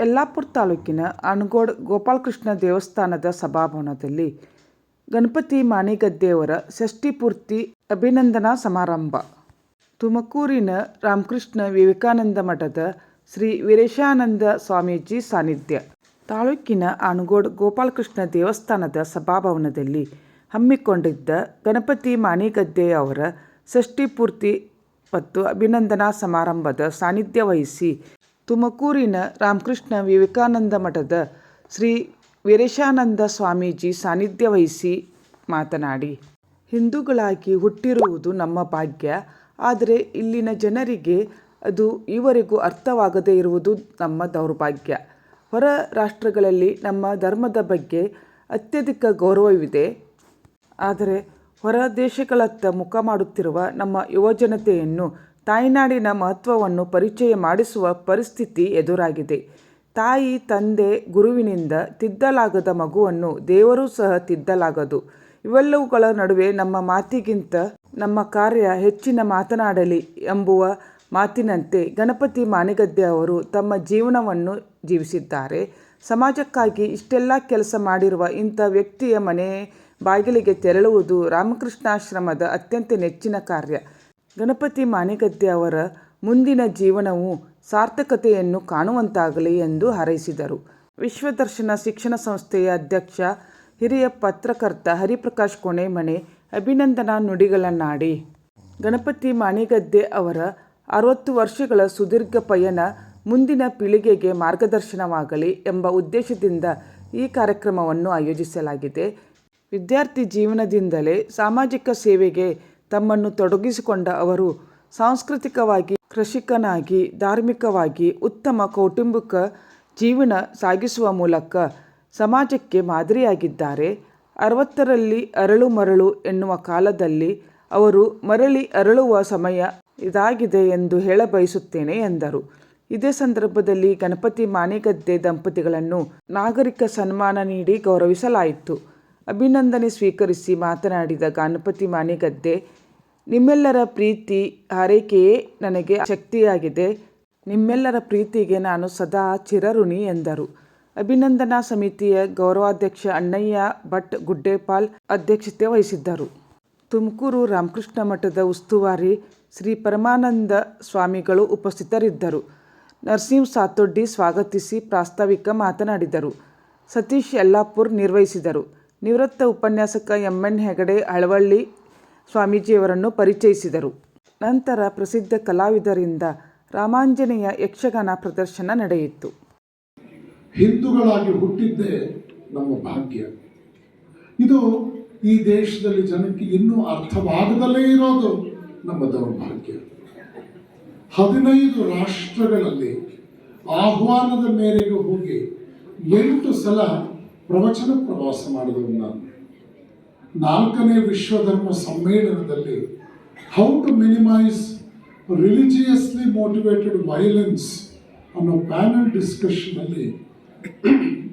ಯಲ್ಲಾಪುರ ತಾಲೂಕಿನ ಅಣಗೋಡ್ ಗೋಪಾಲಕೃಷ್ಣ ದೇವಸ್ಥಾನದ ಸಭಾಭವನದಲ್ಲಿ ಗಣಪತಿ ಮಾಣಿಗದ್ದೆಯವರ ಷಷ್ಠಿಪೂರ್ತಿ ಅಭಿನಂದನಾ ಸಮಾರಂಭ. ತುಮಕೂರಿನ ರಾಮಕೃಷ್ಣ ವಿವೇಕಾನಂದ ಮಠದ ಶ್ರೀ ವೀರೇಶಾನಂದ ಸ್ವಾಮೀಜಿ ಸಾನ್ನಿಧ್ಯ. ತಾಲೂಕಿನ ಅಣಗೋಡ್ ಗೋಪಾಲಕೃಷ್ಣ ದೇವಸ್ಥಾನದ ಸಭಾಭವನದಲ್ಲಿ ಹಮ್ಮಿಕೊಂಡಿದ್ದ ಗಣಪತಿ ಮಾಣಿಗದ್ದೆಯವರ ಷಷ್ಠಿಪೂರ್ತಿ ಮತ್ತು ಅಭಿನಂದನಾ ಸಮಾರಂಭದ ಸಾನ್ನಿಧ್ಯ ವಹಿಸಿ ತುಮಕೂರಿನ ರಾಮಕೃಷ್ಣ ವಿವೇಕಾನಂದ ಮಠದ ಶ್ರೀ ವೀರೇಶಾನಂದ ಸ್ವಾಮೀಜಿ ಸಾನ್ನಿಧ್ಯ ವಹಿಸಿ ಮಾತನಾಡಿ, ಹಿಂದೂಗಳಾಗಿ ಹುಟ್ಟಿರುವುದು ನಮ್ಮ ಭಾಗ್ಯ. ಆದರೆ ಇಲ್ಲಿನ ಜನರಿಗೆ ಅದು ಈವರೆಗೂ ಅರ್ಥವಾಗದೇ ಇರುವುದು ನಮ್ಮ ದೌರ್ಭಾಗ್ಯ. ಹೊರ ರಾಷ್ಟ್ರಗಳಲ್ಲಿ ನಮ್ಮ ಧರ್ಮದ ಬಗ್ಗೆ ಅತ್ಯಧಿಕ ಗೌರವವಿದೆ. ಆದರೆ ಹೊರ ದೇಶಗಳತ್ತ ಮುಖ ಮಾಡುತ್ತಿರುವ ನಮ್ಮ ಯುವಜನತೆಯನ್ನು ತಾಯ್ನಾಡಿನ ಮಹತ್ವವನ್ನು ಪರಿಚಯ ಮಾಡಿಸುವ ಪರಿಸ್ಥಿತಿ ಎದುರಾಗಿದೆ. ತಾಯಿ, ತಂದೆ, ಗುರುವಿನಿಂದ ತಿದ್ದಲಾಗದ ಮಗುವನ್ನು ದೇವರೂ ಸಹ ತಿದ್ದಲಾಗದು. ಇವೆಲ್ಲವುಗಳ ನಡುವೆ ನಮ್ಮ ಮಾತಿಗಿಂತ ನಮ್ಮ ಕಾರ್ಯ ಹೆಚ್ಚಿನ ಮಾತನಾಡಲಿ ಎಂಬುವ ಮಾತಿನಂತೆ ಗಣಪತಿ ಮಾನಿಗದ್ದೆ ಅವರು ತಮ್ಮ ಜೀವನವನ್ನು ಜೀವಿಸಿದ್ದಾರೆ. ಸಮಾಜಕ್ಕಾಗಿ ಇಷ್ಟೆಲ್ಲ ಕೆಲಸ ಮಾಡಿರುವ ಇಂಥ ವ್ಯಕ್ತಿಯ ಮನೆ ಬಾಗಿಲಿಗೆ ತೆರಳುವುದು ರಾಮಕೃಷ್ಣಾಶ್ರಮದ ಅತ್ಯಂತ ನೆಚ್ಚಿನ ಕಾರ್ಯ. ಗಣಪತಿ ಮಾನಿಗದ್ದೆ ಅವರ ಮುಂದಿನ ಜೀವನವು ಸಾರ್ಥಕತೆಯನ್ನು ಕಾಣುವಂತಾಗಲಿ ಎಂದು ಹಾರೈಸಿದರು. ವಿಶ್ವದರ್ಶನ ಶಿಕ್ಷಣ ಸಂಸ್ಥೆಯ ಅಧ್ಯಕ್ಷ, ಹಿರಿಯ ಪತ್ರಕರ್ತ ಹರಿಪ್ರಕಾಶ್ ಕೋಣೆಮನೆ ಅಭಿನಂದನಾ ನುಡಿಗಳನ್ನಾಡಿ, ಗಣಪತಿ ಮಾಣಿಗದ್ದೆ ಅವರ ಅರವತ್ತು ವರ್ಷಗಳ ಸುದೀರ್ಘ ಪಯಣ ಮುಂದಿನ ಪೀಳಿಗೆಗೆ ಮಾರ್ಗದರ್ಶನವಾಗಲಿ ಎಂಬ ಉದ್ದೇಶದಿಂದ ಈ ಕಾರ್ಯಕ್ರಮವನ್ನು ಆಯೋಜಿಸಲಾಗಿದೆ. ವಿದ್ಯಾರ್ಥಿ ಜೀವನದಿಂದಲೇ ಸಾಮಾಜಿಕ ಸೇವೆಗೆ ತಮ್ಮನ್ನು ತೊಡಗಿಸಿಕೊಂಡ ಅವರು ಸಾಂಸ್ಕೃತಿಕವಾಗಿ, ಕೃಷಿಕನಾಗಿ, ಧಾರ್ಮಿಕವಾಗಿ ಉತ್ತಮ ಕೌಟುಂಬಿಕ ಜೀವನ ಸಾಗಿಸುವ ಮೂಲಕ ಸಮಾಜಕ್ಕೆ ಮಾದರಿಯಾಗಿದ್ದಾರೆ. ಅರವತ್ತರಲ್ಲಿ ಅರಳು ಮರಳು ಎನ್ನುವ ಕಾಲದಲ್ಲಿ ಅವರು ಮರಳಿ ಅರಳುವ ಸಮಯ ಇದಾಗಿದೆ ಎಂದು ಹೇಳ ಬಯಸುತ್ತೇನೆ ಎಂದರು. ಇದೇ ಸಂದರ್ಭದಲ್ಲಿ ಗಣಪತಿ ಮಾನೆಗದ್ದೆ ದಂಪತಿಗಳನ್ನು ನಾಗರಿಕ ಸನ್ಮಾನ ನೀಡಿ ಗೌರವಿಸಲಾಯಿತು. ಅಭಿನಂದನೆ ಸ್ವೀಕರಿಸಿ ಮಾತನಾಡಿದ ಗಣಪತಿ ಮಾಣಿಗದ್ದೆ ನಿಮ್ಮೆಲ್ಲರ ಪ್ರೀತಿ ಹಾರೈಕೆಯೇ ನನಗೆ ಶಕ್ತಿಯಾಗಿದೆ. ನಿಮ್ಮೆಲ್ಲರ ಪ್ರೀತಿಗೆ ನಾನು ಸದಾ ಚಿರಋಣಿ ಎಂದರು. ಅಭಿನಂದನಾ ಸಮಿತಿಯ ಗೌರವಾಧ್ಯಕ್ಷ ಅಣ್ಣಯ್ಯ ಭಟ್ ಗುಡ್ಡೇಪಾಲ್ ಅಧ್ಯಕ್ಷತೆ ವಹಿಸಿದ್ದರು. ತುಮಕೂರು ರಾಮಕೃಷ್ಣ ಮಠದ ಉಸ್ತುವಾರಿ ಶ್ರೀ ಪರಮಾನಂದ ಸ್ವಾಮಿಗಳು ಉಪಸ್ಥಿತರಿದ್ದರು. ನರಸಿಂಹ ಸಾತೊಡ್ಡಿ ಸ್ವಾಗತಿಸಿ ಪ್ರಾಸ್ತಾವಿಕ ಮಾತನಾಡಿದರು. ಸತೀಶ್ ಯಲ್ಲಾಪುರ್ ನಿರ್ವಹಿಸಿದರು. ನಿವೃತ್ತ ಉಪನ್ಯಾಸಕ ಎಂ ಎನ್ ಹೆಗಡೆ, ಅಳವಳ್ಳಿ ಸ್ವಾಮೀಜಿಯವರನ್ನು ಪರಿಚಯಿಸಿದರು. ನಂತರ ಪ್ರಸಿದ್ಧ ಕಲಾವಿದರಿಂದ ರಾಮಾಂಜನೇಯ ಯಕ್ಷಗಾನ ಪ್ರದರ್ಶನ ನಡೆಯಿತು. ಹಿಂದೂಗಳಾಗಿ ಹುಟ್ಟಿದ್ದೇ ನಮ್ಮ ಭಾಗ್ಯ. ಇದು ಈ ದೇಶದಲ್ಲಿ ಜನಕ್ಕೆ ಇನ್ನೂ ಅರ್ಥವಾಗದಲ್ಲೇ ಇರೋದು ನಮ್ಮ ದೌರ್ಭಾಗ್ಯ. ಹದಿನೈದು ರಾಷ್ಟ್ರಗಳಲ್ಲಿ ಆಹ್ವಾನದ ಮೇರೆಗೆ ಹೋಗಿ ಎಂಟು ಸಲ ಪ್ರವಚನ ಪ್ರವಾಸ ಮಾಡಿದವು ನಾನು. ನಾಲ್ಕನೇ ವಿಶ್ವಧರ್ಮ ಸಮ್ಮೇಳನದಲ್ಲಿ how to minimise religiously motivated violence ಅನ್ನೋ ಪ್ಯಾನಲ್ ಡಿಸ್ಕಷನಲ್ಲಿ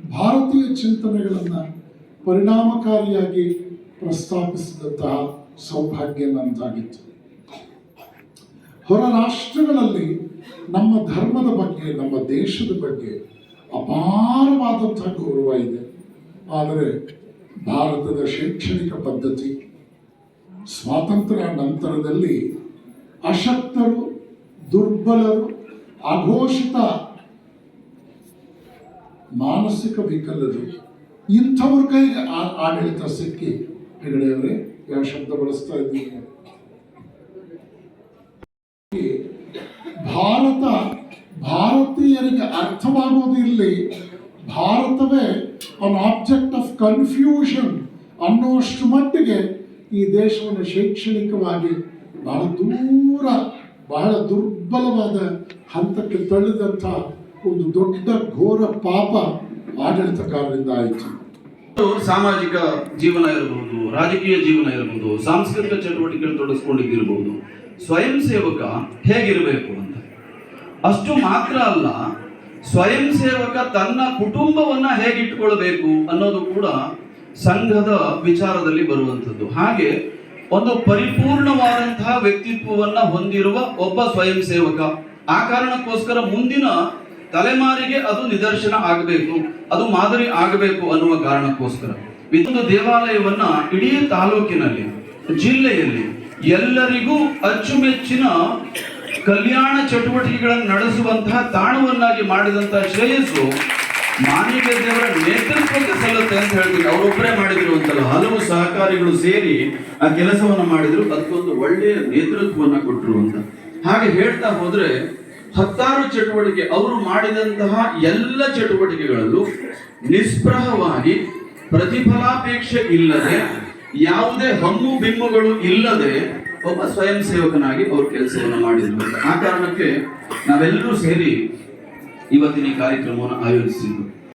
ಭಾರತೀಯ ಚಿಂತನೆಗಳನ್ನು ಪರಿಣಾಮಕಾರಿಯಾಗಿ ಪ್ರಸ್ತಾಪಿಸಿದಂತಹ ಸೌಭಾಗ್ಯ ನನ್ನದಾಗಿತ್ತು ಹೊರ ರಾಷ್ಟ್ರಗಳಲ್ಲಿ ನಮ್ಮ ಧರ್ಮದ ಬಗ್ಗೆ, ನಮ್ಮ ದೇಶದ ಬಗ್ಗೆ ಅಪಾರವಾದಂತಹ ಗೌರವ ಇದೆ. ಆದರೆ ಭಾರತದ ಶೈಕ್ಷಣಿಕ ಪದ್ಧತಿ, ಸ್ವಾತಂತ್ರ್ಯ ನಂತರದಲ್ಲಿ ಅಶಕ್ತರು, ದುರ್ಬಲರು, ಅಘೋಷಿತ ಮಾನಸಿಕ ವಿಕಲರು, ಇಂಥವ್ರ ಕೈಗೆ ಆಡಳಿತ ಸಿಕ್ಕಿ. ಹೆಗಡೆಯವರೇ ಯಾವ ಶಬ್ದ ಬಳಸ್ತಾ ಇದ್ದೀನಿ ಭಾರತ, ಭಾರತೀಯರಿಗೆ ಅರ್ಥವಾಗುವುದು ಇಲ್ಲಿ ಭಾರತವೇ ಅನ್ ಆಬ್ಜೆಕ್ಟ್ ಆಫ್ ಕನ್ಫ್ಯೂಷನ್ ಅನ್ನೋಷ್ಟು ಮಟ್ಟಿಗೆ ಈ ದೇಶವನ್ನು ಶೈಕ್ಷಣಿಕವಾಗಿ ಬಹಳ ದೂರ, ಬಹಳ ದುರ್ಬಲವಾದ ಹಂತಕ್ಕೆ ತಳ್ಳಿದಂಥ ಒಂದು ದೊಡ್ಡ ಘೋರ ಪಾಪ ಆಡಳಿತಗಾರರಿಂದ ಆಯಿತು. ಸಾಮಾಜಿಕ ಜೀವನ ಇರಬಹುದು, ರಾಜಕೀಯ ಜೀವನ ಇರಬಹುದು, ಸಾಂಸ್ಕೃತಿಕ ಚಟುವಟಿಕೆಗಳು ತೊಡಗಿಸ್ಕೊಂಡಿದ್ದಿರಬಹುದು, ಸ್ವಯಂ ಸೇವಕ ಹೇಗಿರಬೇಕು ಅಂತ. ಅಷ್ಟು ಮಾತ್ರ ಅಲ್ಲ ಸ್ವಯಂ ಸೇವಕ ತನ್ನ ಕುಟುಂಬವನ್ನ ಹೇಗಿಟ್ಟುಕೊಳ್ಬೇಕು ಅನ್ನೋದು ಕೂಡ ಸಂಘದ ವಿಚಾರದಲ್ಲಿ ಬರುವಂಥದ್ದು. ಹಾಗೆ ಒಂದು ಪರಿಪೂರ್ಣವಾದಂತಹ ವ್ಯಕ್ತಿತ್ವವನ್ನ ಹೊಂದಿರುವ ಒಬ್ಬ ಸ್ವಯಂ ಸೇವಕ ಆ ಕಾರಣಕ್ಕೋಸ್ಕರ ಮುಂದಿನ ತಲೆಮಾರಿಗೆ ಅದು ನಿದರ್ಶನ ಆಗಬೇಕು, ಅದು ಮಾದರಿ ಆಗಬೇಕು ಅನ್ನುವ ಕಾರಣಕ್ಕೋಸ್ಕರ. ಇದೊಂದು ದೇವಾಲಯವನ್ನ ಇಡೀ ತಾಲೂಕಿನಲ್ಲಿ, ಜಿಲ್ಲೆಯಲ್ಲಿ ಎಲ್ಲರಿಗೂ ಅಚ್ಚುಮೆಚ್ಚಿನ ಕಲ್ಯಾಣ ಚಟುವಟಿಕೆಗಳನ್ನು ನಡೆಸುವಂತಹ ತಾಣವನ್ನಾಗಿ ಮಾಡಿದಂತಹ ಶ್ರೇಯಸ್ಸು ದೇವರ ನೇತೃತ್ವಕ್ಕೆ ಸಲ್ಲುತ್ತೆ ಅಂತ ಹೇಳ್ತೀನಿ. ಅವರೊಬ್ಬರೇ ಮಾಡಿದ್ರು ಅಂತಲ್ಲ ಹಲವು ಸಹಕಾರಿಗಳು ಸೇರಿ ಆ ಕೆಲಸವನ್ನು ಮಾಡಿದ್ರು. ಅದಕ್ಕೊಂದು ಒಳ್ಳೆಯ ನೇತೃತ್ವವನ್ನು ಕೊಟ್ಟರು ಅಂತ. ಹಾಗೆ ಹೇಳ್ತಾ ಹೋದ್ರೆ, ಹತ್ತಾರು ಚಟುವಟಿಕೆ, ಅವರು ಮಾಡಿದಂತಹ ಎಲ್ಲ ಚಟುವಟಿಕೆಗಳಲ್ಲೂ ನಿಸ್ಪೃಹವಾಗಿ ಪ್ರತಿಫಲಾಪೇಕ್ಷೆ ಇಲ್ಲದೆ, ಯಾವುದೇ ಹಮ್ಮು ಬಿಮ್ಮುಗಳು ಇಲ್ಲದೆ ಒಬ್ಬ ಸ್ವಯಂ ಸೇವಕನಾಗಿ ಅವರು ಕೆಲಸವನ್ನು ಮಾಡಿದ್ರು. ಆ ಕಾರಣಕ್ಕೆ ನಾವೆಲ್ಲರೂ ಸೇರಿ ಇವತ್ತಿನ ಕಾರ್ಯಕ್ರಮವನ್ನು ಆಯೋಜಿಸಿದ್ದು